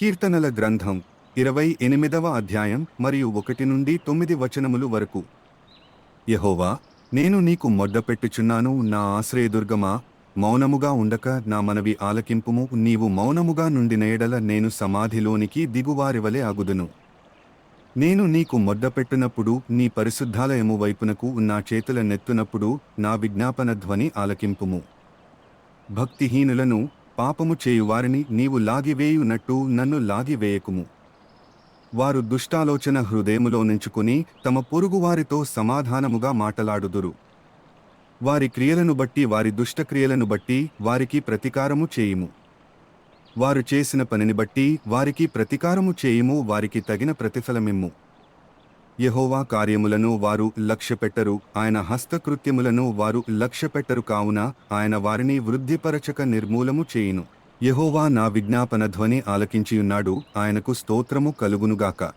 కీర్తనల గ్రంథం ఇరవై ఎనిమిదవ అధ్యాయం మరియు ఒకటి నుండి తొమ్మిది వచనములు వరకు. యహోవా నేను నీకు మొడ్డపెట్టుచున్నాను నా ఆశ్రయదుర్గమా మౌనముగా ఉండక నా మనవి ఆలకింపుము నీవు మౌనముగా నుండిన ఎడల నేను సమాధిలోనికి దిగువారివలే అగుదును. నేను నీకు మొడ్డపెట్టునప్పుడు నీ పరిశుద్ధాలయము వైపునకు నా చేతుల నెత్తునప్పుడు నా విజ్ఞాపన ధ్వని ఆలకింపుము. భక్తిహీనులను పాపము చేయువారిని నీవు లాగివేయునట్టు నన్ను లాగివేయకుము. వారు దుష్టాలోచన హృదయములో నుంచుకుని తమ పొరుగువారితో సమాధానముగా మాటలాడుదురు. వారి క్రియలను బట్టి వారి దుష్టక్రియలను బట్టి వారికి ప్రతీకారము చేయుము. వారు చేసిన పనిని బట్టి వారికి ప్రతీకారము చేయుము వారికి తగిన ప్రతిఫలమిమ్ము. యహోవా కార్యములను వారు లక్ష్యపెట్టరు. ఆయన హస్తకృత్యములను వారు లక్ష్యపెట్టరు కావున ఆయన వారిని వృద్ధిపరచక నిర్మూలము చేయును. యహోవా నా విజ్ఞాపన ధ్వని ఆలకించియున్నాడు. ఆయనకు స్తోత్రము కలుగునుగాక.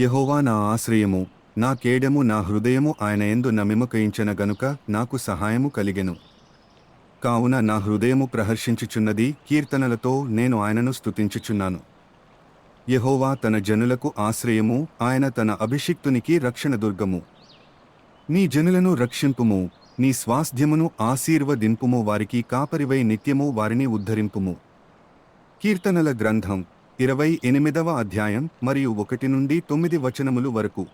యహోవా నా ఆశ్రయము నా కేడము నా హృదయము ఆయన ఎందు నమిమకయించిన గనుక నాకు సహాయము కలిగెను. కావున నా హృదయము ప్రహర్షించుచున్నది కీర్తనలతో నేను ఆయనను స్తుతించుచున్నాను. యెహోవా తన జనులకు ఆశ్రయము ఆయన తన అభిషిక్తునికి రక్షణ దుర్గము. నీ జనులను రక్షింపుము నీ స్వాస్థ్యమును ఆశీర్వదింపుము వారికి కాపరివై నిత్యము వారిని ఉద్ధరింపుము. కీర్తనల గ్రంథం ఇరవై ఎనిమిదవ అధ్యాయం మరియు ఒకటి నుండి తొమ్మిది వచనములు వరకు.